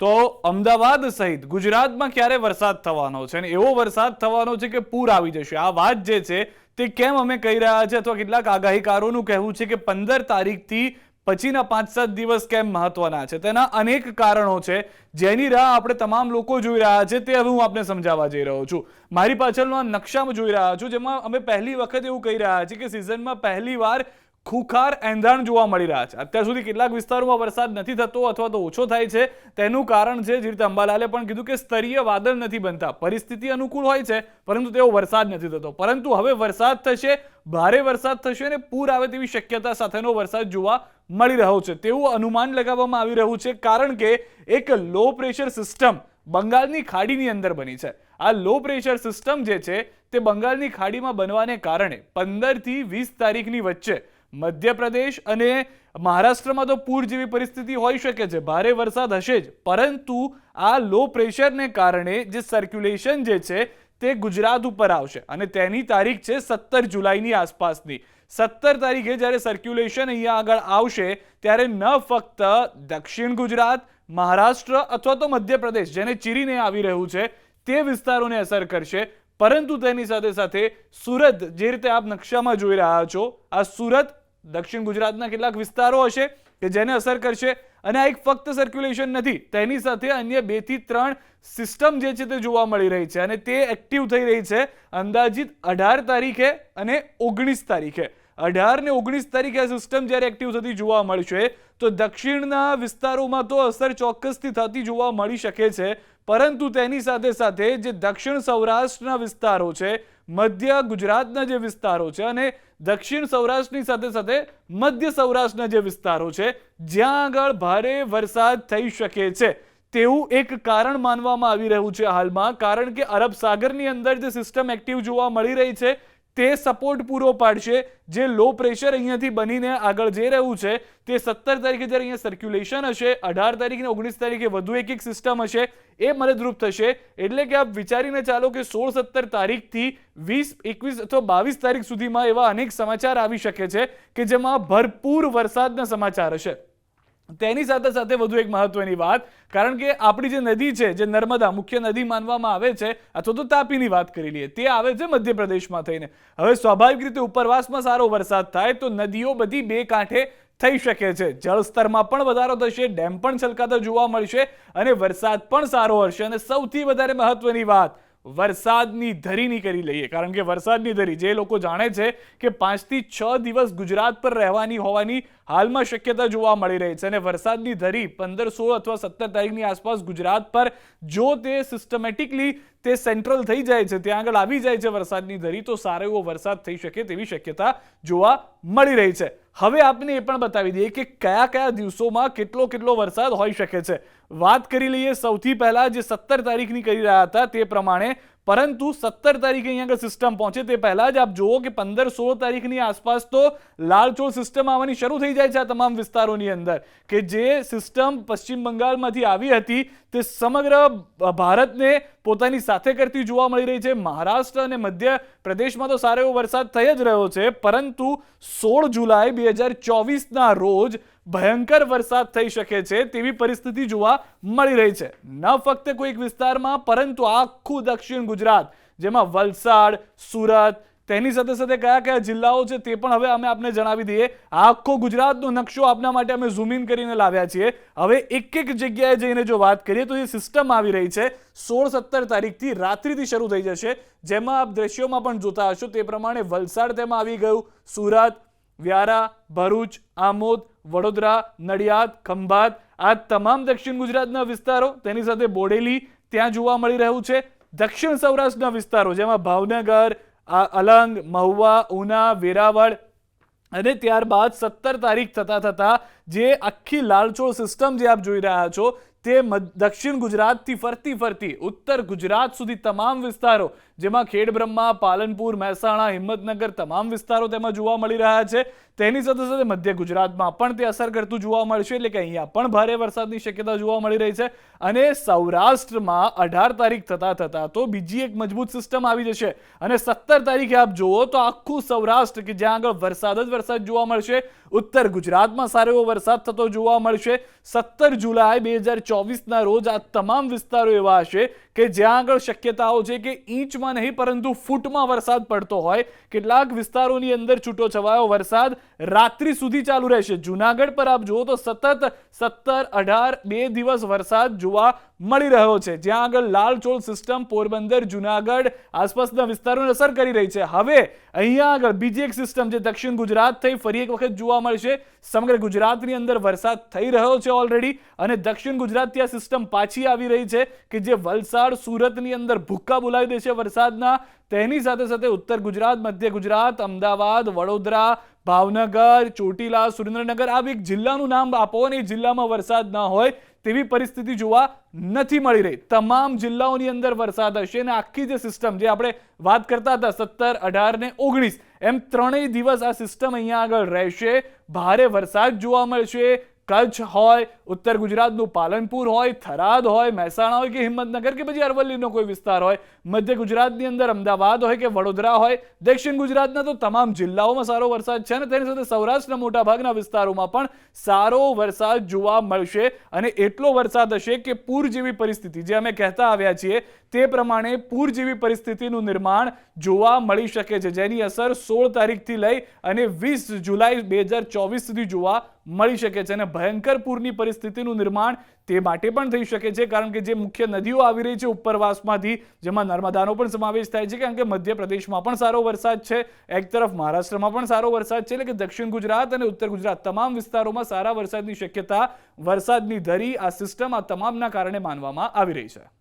તો અમદાવાદ સહિત ગુજરાતમાં ક્યારે વરસાદ થવાનો છે? અને એવો વરસાદ થવાનો છે કે પૂર આવી જશે. આ વાત જે છે, તે કેમ અમે કહી રહ્યા છે અથવા કેટલાક આગાહીકારોનું કહેવું છે કે પંદર તારીખથી પછીના પાંચ સાત દિવસ કેમ મહત્વના છે? તેના અનેક કારણો છે. જેની રાહ આપણે તમામ લોકો જોઈ રહ્યા છે, તે હવે હું આપને સમજાવવા જઈ રહ્યો છું. મારી પાછળનો આ નકશામાં જોઈ રહ્યા છું, જેમાં અમે પહેલી વખત એવું કહી રહ્યા છીએ કે સિઝનમાં પહેલી વાર ખૂખાર એંધાણ જોવા મળી રહ્યા છે. અત્યાર સુધી કેટલાક વિસ્તારોમાં વરસાદ નથી થતો અથવા તો ઓછો થાય છે. તેનું કારણ છે, જે રીતે અંબાલાલે પણ કીધું કે સ્તરીય વાદળ નથી બનતા. પરિસ્થિતિ અનુકૂળ હોય છે, પરંતુ તેઓ વરસાદ નથી થતો. પરંતુ હવે વરસાદ થશે, ભારે વરસાદ થશે અને પૂર આવે તેવી શક્યતા સાથેનો વરસાદ જોવા મળી રહ્યો છે. તેવું અનુમાન લગાવવામાં આવી રહ્યું છે, કારણ કે એક લો પ્રેશર સિસ્ટમ બંગાળની ખાડીની અંદર બની છે. આ લો પ્રેશર સિસ્ટમ જે છે, તે બંગાળની ખાડીમાં બનવાને કારણે પંદરથી વીસ તારીખની વચ્ચે મધ્યપ્રદેશ અને મહારાષ્ટ્રમાં તો પૂર જેવી પરિસ્થિતિ હોઈ શકે છે. ભારે વરસાદ હશે જ. પરંતુ આ લો પ્રેશરને કારણે જે સર્ક્યુલેશન જે છે તે ગુજરાત ઉપર આવશે. અને તેની તારીખ છે સત્તર જુલાઈની આસપાસની. સત્તર તારીખે જ્યારે સર્ક્યુલેશન અહીંયા આગળ આવશે, ત્યારે ન ફક્ત દક્ષિણ ગુજરાત, મહારાષ્ટ્ર અથવા તો મધ્યપ્રદેશ, જેને ચીરીને આવી રહ્યું છે, તે વિસ્તારોને અસર કરશે. પરંતુ તેની સાથે સાથે સુરત, જે રીતે આપ નકશામાં જોઈ રહ્યા છો, આ સુરત દક્ષિણ ગુજરાતના કેટલાક વિસ્તારો હશે કે જેને અસર કરશે અને આ એક ફક્ત સર્ક્યુલેશન નથી, તેની સાથે અન્ય બેથી ત્રણ સિસ્ટમ જે છે તે જોવા મળી રહી છે અને તે એક્ટિવ થઈ રહી છે અંદાજિત અઢાર તારીખે અને ઓગણીસ તારીખે. અઢાર ને ઓગણીસ તારીખે આ સિસ્ટમ જ્યારે એક્ટિવ થતી જોવા મળશે, તો દક્ષિણના વિસ્તારોમાં તો અસર ચોક્કસથી થતી જોવા મળી શકે છે. પરંતુ તેની સાથે સાથે જે દક્ષિણ સૌરાષ્ટ્રના વિસ્તારો છે, મધ્ય ગુજરાતના જે વિસ્તારો છે અને દક્ષિણ સૌરાષ્ટ્રની સાથે સાથે મધ્ય સૌરાષ્ટ્રના જે વિસ્તારો છે, જ્યાં આગળ ભારે વરસાદ થઈ શકે છે. તેવું એક કારણ માનવામાં આવી રહ્યું છે હાલમાં, કારણ કે અરબ સાગરની અંદર જે સિસ્ટમ એક્ટિવ જોવા મળી રહી છે તે સપોર્ટ પૂરો પાડશે. જે લો પ્રેશર અહીંયાથી બનીને આગળ જઈ રહ્યું છે, તે સત્તર તારીખે જ્યારે અહીંયા સર્ક્યુલેશન હશે, અઢાર તારીખ ને ઓગણીસ તારીખે વધુ એક એક સિસ્ટમ હશે, એ મદદરૂપ થશે. એટલે કે આપ વિચારીને ચાલો કે સોળ સત્તર તારીખથી વીસ, એકવીસ અથવા બાવીસ તારીખ સુધીમાં એવા અનેક સમાચાર આવી શકે છે કે જેમાં ભરપૂર વરસાદના સમાચાર હશે. તેની સાથે સાથે વધુ એક મહત્વની વાત, કારણ કે આપણી જે નદી છે, જે નર્મદા, મુખ્ય નદી માનવામાં આવે છે, અથવા તો તાપીની વાત કરી લઈએ, તે આવે છે મધ્યપ્રદેશમાં થઈને. હવે સ્વાભાવિક રીતે ઉપરવાસમાં સારો વરસાદ થાય તો નદીઓ બધી બે કાંઠે થઈ શકે છે. જળસ્તરમાં પણ વધારો થશે, ડેમ પણ છલકાતા જોવા મળશે અને વરસાદ પણ સારો હશે. અને સૌથી વધારે મહત્વની વાત, વરસાદની ધરીની કરી લઈએ. કારણ કે વરસાદની ધરી, જે લોકો જાણે છે કે પાંચથી છ દિવસ ગુજરાત પર રહેવાની હોવાની હાલમાં શક્યતા જોવા મળી રહી છે અને વરસાદની ધરી પંદર, સોળ અથવા સત્તર તારીખની આસપાસ ગુજરાત પર જો તે સિસ્ટમેટિકલી તે સેન્ટ્રલ થઈ જાય છે, ત્યાં આગળ આવી જાય છે વરસાદની ધરી, તો સારો એવો વરસાદ થઈ શકે તેવી શક્યતા જોવા મળી રહી છે. હવે આપને એ પણ બતાવી દઈએ કે કયા કયા દિવસોમાં કેટલો કેટલો વરસાદ હોઈ શકે છે. વાત કરી લઈએ સૌથી પહેલા જે સત્તર તારીખની કરી રહ્યા હતા તે પ્રમાણે પરંતુ સત્તર તારીખે અહીંયા આગળ સિસ્ટમ પહોંચે તે પહેલાં જ આપ જુઓ કે પંદર સોળ તારીખની આસપાસ તો લાલચોળ સિસ્ટમ આવવાની શરૂ થઈ જાય છે આ તમામ વિસ્તારોની અંદર કે જે સિસ્ટમ પશ્ચિમ બંગાળમાંથી આવી હતી તે સમગ્ર ભારતને પોતાની સાથે કરતી જોવા મળી રહી છે. મહારાષ્ટ્ર અને મધ્ય પ્રદેશમાં તો સારો એવો વરસાદ થઈ જ રહ્યો છે, પરંતુ સોળ જુલાઈ બે હજાર ચોવીસના રોજ ભયંકર વરસાદ થઈ શકે છે તેવી પરિસ્થિતિ જોવા મળી રહી છે. ન ફક્ત કોઈક વિસ્તારમાં, પરંતુ આખું દક્ષિણ ગુજરાત, જેમાં વલસાડ, સુરત, તેની સાથે સાથે કયા કયા જિલ્લાઓ છે તે પણ હવે અમે આપને જણાવી દઈએ. આખો ગુજરાતનો નકશો આપના માટે અમે ઝૂમ ઇન કરીને લાવ્યા છીએ. હવે એક એક જગ્યાએ જઈને જો વાત કરીએ તો જે સિસ્ટમ આવી રહી છે. સોળ સત્તર તારીખથી રાત્રિથી શરૂ થઈ જશે. જેમાં આપ દ્રશ્યોમાં પણ જોતા હશો તે પ્રમાણે વલસાડ તેમાં આવી ગયું, સુરત વ્યારા, ભરૂચ, આમોદ, વડોદરા, નડિયાદ, ખંભાત, આ તમામ દક્ષિણ ગુજરાતના વિસ્તારો તેની સાથે બોડેલી ત્યાં જોવા મળી રહ્યું છે. દક્ષિણ સૌરાષ્ટ્રના વિસ્તારો જેમાં ભાવનગર અલંગ, મહુવા, ઉના, વેરાવળ અને ત્યારબાદ સત્તર તારીખ થતાં થતાં જે આખી લાલચોળ સિસ્ટમ જે આપ જોઈ રહ્યા છો તે દક્ષિણ ગુજરાતથી ફરતી ફરતી, ઉત્તર ગુજરાત સુધી તમામ વિસ્તારો જેમાં ખેડબ્રહ્મા પાલનપુર, મહેસાણા, હિંમતનગર તમામ વિસ્તારો તેમાં જોવા મળી રહ્યા છે. તેની સાથે સાથે મધ્ય ગુજરાતમાં પણ તે અસર કરતું જોવા મળશે, એટલે કે અહીંયા પણ ભારે વરસાદની શક્યતા જોવા મળી રહી છે. અને સૌરાષ્ટ્રમાં અઢાર તારીખ થતા થતા તો બીજી એક મજબૂત સિસ્ટમ આવી જશે. અને સત્તર તારીખે આપ જુઓ તો આખું સૌરાષ્ટ્ર કે જ્યાં આગળ વરસાદ જ વરસાદ જોવા મળશે. ઉત્તર ગુજરાતમાં સારો એવો વરસાદ થતો જોવા મળશે. સત્તર જુલાઈ બે હજાર ચોવીસના રોજ આ તમામ વિસ્તારો એવા હશે કે જ્યાં આગળ શક્યતાઓ છે કે ઇંચમાં નહીં, પરંતુ ફૂટમાં વરસાદ પડતો હોય. કેટલાક વિસ્તારોની અંદર છૂટો છવાયો વરસાદ રાત્રિ સુધી ચાલુ રહેશે. જુનાગઢ પર આપ જુઓ તો સતત સત્તર અઢાર બે દિવસ વરસાદ જોવા મળી રહ્યો છે. જ્યાં આગળ લાલચોળ સિસ્ટમ, પોરબંદર, જુનાગઢ આસપાસના વિસ્તારોને અસર કરી રહી છે. હવે અહીંયા આગળ બીજી એક સિસ્ટમ જે દક્ષિણ ગુજરાત થઈ ફરી એક વખત જોવા મળશે. સમગ્ર ગુજરાતની અંદર વરસાદ થઈ રહ્યો છે ઓલરેડી અને દક્ષિણ ગુજરાતથી આ સિસ્ટમ પાછી આવી રહી છે કે જે વલસાડ, સુરતની અંદર ભૂક્કા બોલાવી દેશે વરસાદના તેની સાથે સાથે ઉત્તર ગુજરાત, મધ્ય ગુજરાત, અમદાવાદ, વડોદરા, ભાવનગર, ચોટીલા, સુરેન્દ્રનગર આ એક જિલ્લાનું નામ આપો અને જિલ્લામાં વરસાદ ન હોય તેવી પરિસ્થિતિ જોવા નથી મળી રહી. તમામ જિલ્લાઓની અંદર વરસાદ હશે અને આખી જે સિસ્ટમ જે આપણે વાત કરતા હતા, સત્તર, અઢાર ને ઓગણીસ, એમ ત્રણેય દિવસ આ સિસ્ટમ અહીંયા આગળ રહેશે. ભારે વરસાદ જોવા મળશે, કચ્છ હોય ઉત્તર ગુજરાતનું પાલનપુર હોય, થરાદ હોય, મહેસાણા હોય કે હિંમતનગર કે પછી અરવલ્લીનો કોઈ વિસ્તાર હોય, મધ્ય ગુજરાતની અંદર અમદાવાદ હોય કે વડોદરા હોય, દક્ષિણ ગુજરાતના તો તમામ જિલ્લાઓમાં સારો વરસાદ છે અને તેની સાથે સૌરાષ્ટ્રના મોટાભાગના વિસ્તારોમાં પણ સારો વરસાદ જોવા મળશે અને એટલો વરસાદ હશે કે પૂર જેવી પરિસ્થિતિ જે અમે કહેતા આવ્યા છીએ તે પ્રમાણે પૂર જેવી પરિસ્થિતિનું નિર્માણ જોવા મળી શકે છે, જેની અસર સોળ તારીખથી લઈ અને વીસ જુલાઈ બે હજાર ચોવીસ સુધી જોવા મળી શકે છે અને ભયંકર પૂરની પરિસ્થિતિનું નિર્માણ તે માટે પણ થઈ શકે છે, કારણ કે જે મુખ્ય નદીઓ આવી રહી છે ઉપરવાસમાંથી, જેમાં નર્મદાનો પણ સમાવેશ થાય છે, કારણ કે મધ્યપ્રદેશમાં પણ સારો વરસાદ છે, એક તરફ મહારાષ્ટ્રમાં પણ સારો વરસાદ છે, એટલે કે દક્ષિણ ગુજરાત અને ઉત્તર ગુજરાત તમામ વિસ્તારોમાં સારા વરસાદની શક્યતા, વરસાદની ધરી આ સિસ્ટમ આ તમામના કારણે માનવામાં આવી રહી છે.